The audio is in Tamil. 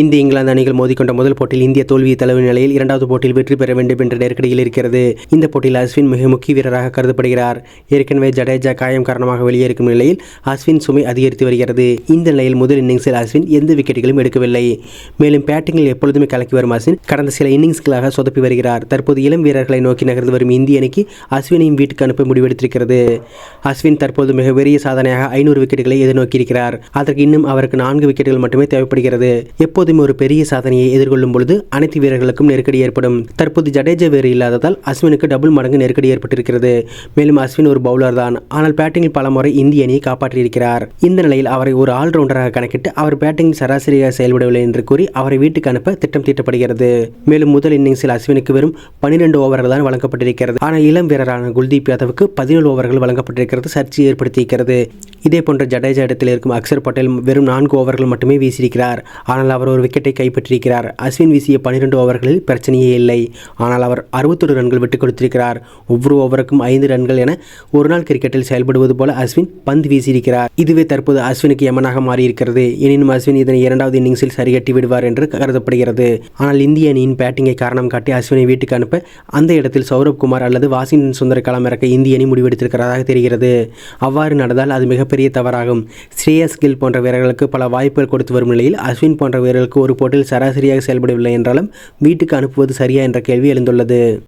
இந்திய இங்கிலாந்து அணிகள் மோதிக்கொண்ட முதல் போட்டியில் இந்திய தோல்வியை தழுவிய நிலையில் இரண்டாவது போட்டியில் வெற்றி பெற வேண்டும் என்ற நெருக்கடியில் இருக்கிறது. இந்த போட்டியில் அஸ்வின் மிக முக்கிய வீரராக கருதப்படுகிறார். ஏற்கனவே ஜடேஜா காயம் காரணமாக வெளியேறும் நிலையில் அஸ்வின் சுமை அதிகரித்து வருகிறது. இந்த நிலையில் முதல் இன்னிங்ஸில் அஸ்வின் எந்த விக்கெட்டுகளும் எடுக்கவில்லை. மேலும் பேட்டிங்கில் எப்பொழுதுமே கலக்கி வரும் அஸ்வின் கடந்த சில இன்னிங்ஸ்களாக சொதப்பி வருகிறார். தற்போது இளம் வீரர்களை நோக்கி நகர்ந்து வரும் இந்திய அணிக்கு அஸ்வினையும் வீட்டுக்கு அனுப்ப முடிவெடுத்திருக்கிறது. அஸ்வின் தற்போது மிக பெரிய சாதனையாக ஐநூறு விக்கெட்டுகளை எதிர்நோக்கியிருக்கிறார். அதற்கு இன்னும் அவருக்கு நான்கு விக்கெட்டுகள் மட்டுமே தேவைப்படுகிறது. எப்போதுமே ஒரு பெரிய சாதனையை எதிர்கொள்ளும் பொழுது அனைத்து வீரர்களுக்கும் நெருக்கடி ஏற்படும். தற்போது ஜடேஜா வேறு இல்லாததால் அஸ்வினுக்கு டபுள் மடங்கு நெருக்கடி ஏற்பட்டிருக்கிறது. மேலும் அஸ்வின் ஒரு பவுலர் தான். ஆனால் பேட்டிங்கில் பல முறை இந்திய அணியை காப்பாற்றியிருக்கிறார். இந்த நிலையில் அவரை ஒரு ஆல்ரவுண்டராக கணக்கிட்டு அவர் பேட்டிங் சராசரியாக செயல்படவில்லை என்று கூறி அவரை வீட்டுக்கு அனுப்ப திட்டம் தீட்டப்படுகிறது. மேலும் முதல் இன்னிங்ஸில் அஸ்வினுக்கு வெறும் பன்னிரண்டு ஓவர்கள் தான் வழங்கப்பட்டிருக்கிறது. ஆனால் இளம் வீரரான குல்தீப் யாதவுக்கு பதினேழு ஓவர்கள் வழங்கப்பட்டிருக்கிறது. சர்ச்சை ஏற்படுத்தியிருக்கிறது. இதே போன்ற ஜடேஜா இடத்தில் இருக்கும் அக்சர் பட்டேல் வெறும் நான்கு ஓவர்கள் மட்டுமே வீசியிருக்கிறார். ஆனால் அவர் ஒரு விக்கெட்டை கைப்பற்றியிருக்கிறார். அஸ்வின் வீசிய பன்னிரண்டு ஓவர்களில் பிரச்சனையே இல்லை. ஆனால் அவர் அறுபத்தொரு ரன்கள் விட்டுக் கொடுத்திருக்கிறார். ஒவ்வொரு ஓவருக்கும் ஐந்து ரன்கள் என ஒரு நாள் கிரிக்கெட்டில் செயல்படுவது போல அஸ்வின் பந்து வீசியிருக்கிறார். இதுவே தற்போது அஸ்வினுக்கு யமனாக மாறியிருக்கிறது. எனினும் அஸ்வின் இதனை இரண்டாவது இன்னிங்ஸில் சரிகட்டி விடுவார் என்று கருதப்படுகிறது. ஆனால் இந்திய அணியின் பேட்டிங்கை காரணம் காட்டி அஸ்வினை வீட்டுக்கு அனுப்ப அந்த இடத்தில் சௌரவ் குமார் அல்லது வாஷிங்டன் சுந்தர களம் இறக்க இந்திய அணி முடிவெடுத்திருக்கிறதாக தெரிகிறது. அவ்வாறு நடந்தால் அது மிகப்பெரிய தவறாகும். ஸ்ரேயஸ் கில் போன்ற வீரர்களுக்கு பல வாய்ப்புகள் கொடுத்து வரும் நிலையில் அஸ்வின் போன்ற வீரர்கள் வீரர்களுக்கு ஒரு போட்டியில் சராசரியாக செயல்படவில்லை என்றாலும் வீட்டுக்கு அனுப்புவது சரியா என்ற கேள்வி எழுந்துள்ளது.